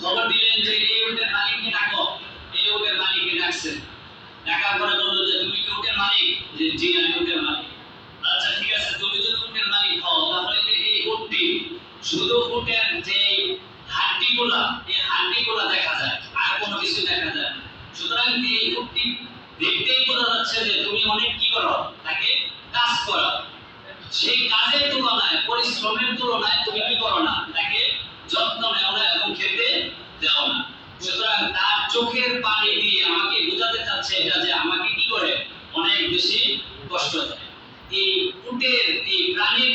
খবর দিলেন যে এই উটের মালিককে ডাকো। এই উটের মালিককে ডাকছেন। ডাকার পরে বলল যে, তুমি কি উটের মালিক? যে, জি, আমি উটের মালিক। আচ্ছা ঠিক আছে, তুমি যদি উটের মালিক হও, তাহলে যে এই উটটি, শুধু উটের যে হাড্ডিগুলা, এই হাড্ডিগুলা দেখা যায়, আর কোনো কিছু দেখা যায় সুতরাং এই উটটি দেখতেই বোঝা যাচ্ছে যে, তুমি অনেক কি করো, তাকে কাজ করো সেই কাজের তুলনায়, পরিশ্রমের তুলনায় তুমি কি করো না? বেশি কষ্ট দেয় এই উটের, এই প্রাণীর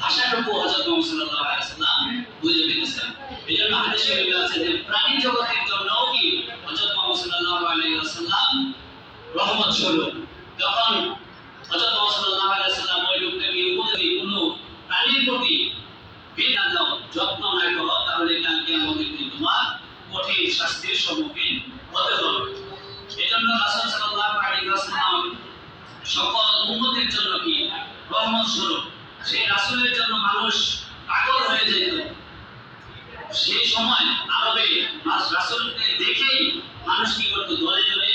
ভাষাটুকু হজরত মোহাম্মদ সাল্লাল্লাহু আলাইহি ওয়াসাল্লাম বুঝে ফেলেছেন। এই জন্য হাদিসে বলা আছে যে প্রাণী জগতের জন্যও কি হজরত মোহাম্মদ সাল্লাল্লাহু আলাইহি ওয়াসাল্লাম রহমত স্বরূপ। সকল উম্মতের জন্য কি? রহমত স্বরূপ সেই রাসূলের জন্য মানুষ পাগল হয়ে যেত। সেই সময় আরবে রাসূলকে দেখেই মানুষ কি করতো? দলে দলে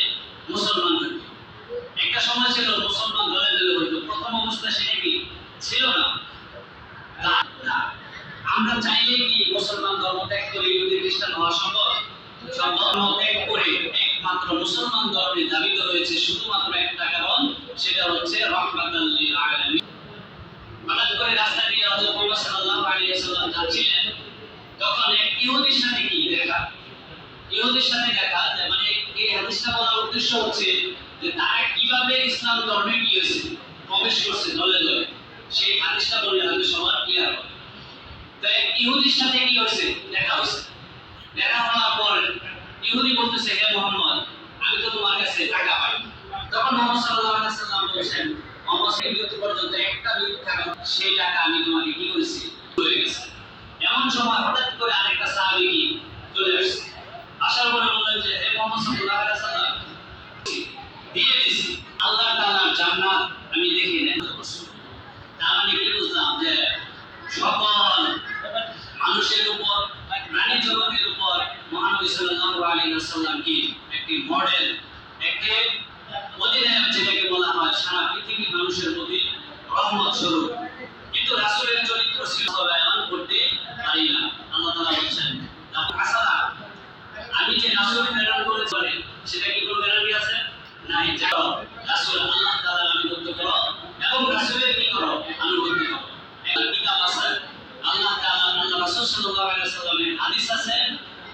মুসলমান হতো। একটা সময় ছিল মুসলমান দলে দলে হইতো প্রথম অবস্থায় সেটা কি? ছিল না। আমরা চাইলে কি মুসলমান ধর্ম ত্যাগ করে ইহুদি খ্রিস্টান হওয়া সম্ভব? সব ধর্ম ত্যাগ করে। একমাত্র মুসলমান ধর্মে দাবিত হয়েছে শুধুমাত্র একটা কারণ সেটা হচ্ছে হঠাৎ করে রাস্তা দিয়ে যাচ্ছিলেন, তখন এক সাথে কি দেখা? ইহুদির সাথে দেখা মানে এই হাদিসটা বলার উদ্দেশ্য হচ্ছে যে তারা কীভাবে ইসলাম ধর্মে গিয়েছে, প্রবেশ করছে দলে দলে সেই হাদিসটা বললে হয়তো সবার ক্লিয়ার হবে তো এক ইহুদির সাথে কি হয়েছে দেখা হয়েছে দেখা হওয়ার পর ইহুদি বলতেছে, হে মোহাম্মদ, আমি তো তোমার কাছে টাকা পাই। তখন মোহাম্মদ সাল্লাল্লাহু আলাইহি সাল্লাম বলেছেন, মোহাম্মদ পর্যন্ত একটা মিনিট থাকা, সেই টাকা আমি তোমাকে কি করেছি চলে গেছে এমন সময় হঠাৎ করে আরেকটা সাহাবী কি চলে আসছে আসার পরে বললেন যে হে মোহাম্মদ সাল্লাল্লাহু আলাইহি সাল্লাম দিয়ে দিছি আল্লাহ তাআলার জান্নাত আমি দেখি না তার মানে কি বুঝলাম যে সকল মানুষের উপর প্রাণী জগতের উপর মহানবী সাল্লাল্লাহু আলাইহি ওয়াসাল্লাম একটি মডেল, একটি অধিনায়ক যেটাকে বলা হয় সারা পৃথিবীর মানুষের প্রতি রহমত স্বরূপ। কিন্তু রাসূলের চরিত্র বাস্তবায়ন করতে পারি না। আল্লাহ তাআলা বলছেন তারপর আমি যে রাসূল প্রেরণ করেছি, সেটা কি কোনো গ্যারান্টি আছে? নাই যাও রাসূল আল্লাহ তাআলা আনুগত্য করো এবং রাসূলের কি করো? আনুগত্য করো। একটা কিতাব আছে আল্লাহ তাআলা, আল্লাহ রাসূল সাল্লাল্লাহু আলাইহি ওয়াসাল্লামের হাদিস আছে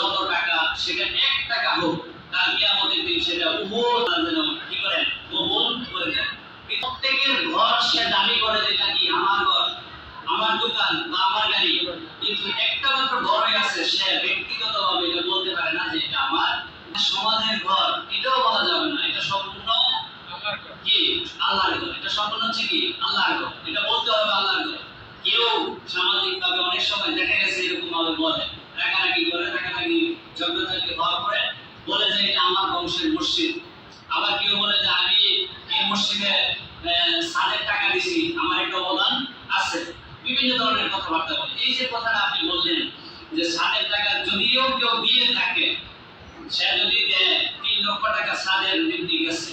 যত টাকা সেটা এক টাকা হোক তার কিয়ামতের দিন সেটা উহুদ যেন কি করেন কবুল করে দেন প্রত্যেকের ঘর সে দাবি করে যে এটা কি আমার ঘর আমার দোকান বা আমার গাড়ি কিন্তু একটা মাত্র ঘরে আছে সে ব্যক্তিগতভাবে এটা বলতে পারে না যে এটা আমার সমাজের ঘর এটাও বলা যাবে না এটা সম্পূর্ণ কি আল্লাহর ঘর এটা সম্পূর্ণ হচ্ছে কি আল্লাহর ঘর এটা বলতে হবে আল্লাহর ঘর কেউ সামাজিক ভাবে অনেক সময় দেখা গেছে এরকম ভাবে বলে রাগারাগি করে রাগারাগি ঝগড়াঝাটি হওয়ার পরে বলে যে এটা আমার বংশের মসজিদ আবার কেউ বলে যে আমি এই মসজিদে সাদের টাকা দিছি, আমার একটা অবদান আছে। বিভিন্ন ধরনের কথাবার্তা বলে। এই যে কথাটা আপনি বললেন যে সাদের টাকা যদিও কেউ দিয়ে থাকে, সে যদি দেয়, তিন লক্ষ টাকা সাদের বৃদ্ধি গেছে।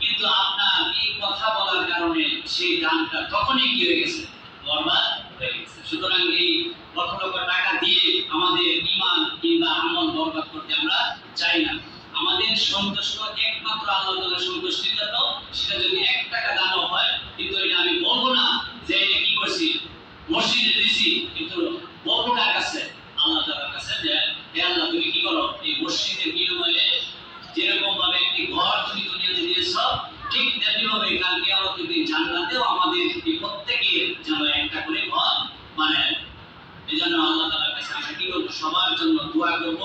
কিন্তু আপনার এই কথা বলার কারণে সেই দানটা তখনই কি হয়ে গেছে, বরবাদ হয়ে গেছে। সুতরাং এই লক্ষ লক্ষ টাকা দিয়ে আমাদের ইমান কিংবা আমল বরবাদ করতে আমরা চাই না। আমাদের সন্তুষ্ট একমাত্র আল্লাহ সন্তুষ্টির জন্য সেটা যদি এক টাকা দানও হয়, কিন্তু এটা আমি বলব না যে এটা কি করছি? মসজিদে দিছি, কিন্তু বলব কার কাছে, আল্লাহ তাআলার কাছে যে, হে আল্লাহ, তুমি কি করো? এই মসজিদের বিনিময়ে যেরকম ভাবে একটি ঘর তুমি দুনিয়াতে দিয়েছ, ঠিক তেমনি কালকে আমাদের দিন জান্নাতেও আমাদের এই প্রত্যেকের যেন একটা করে ঘর বানায় এই জন্য আল্লাহ তাআলার কাছে আমরা কি করব সবার জন্য দোয়া করব।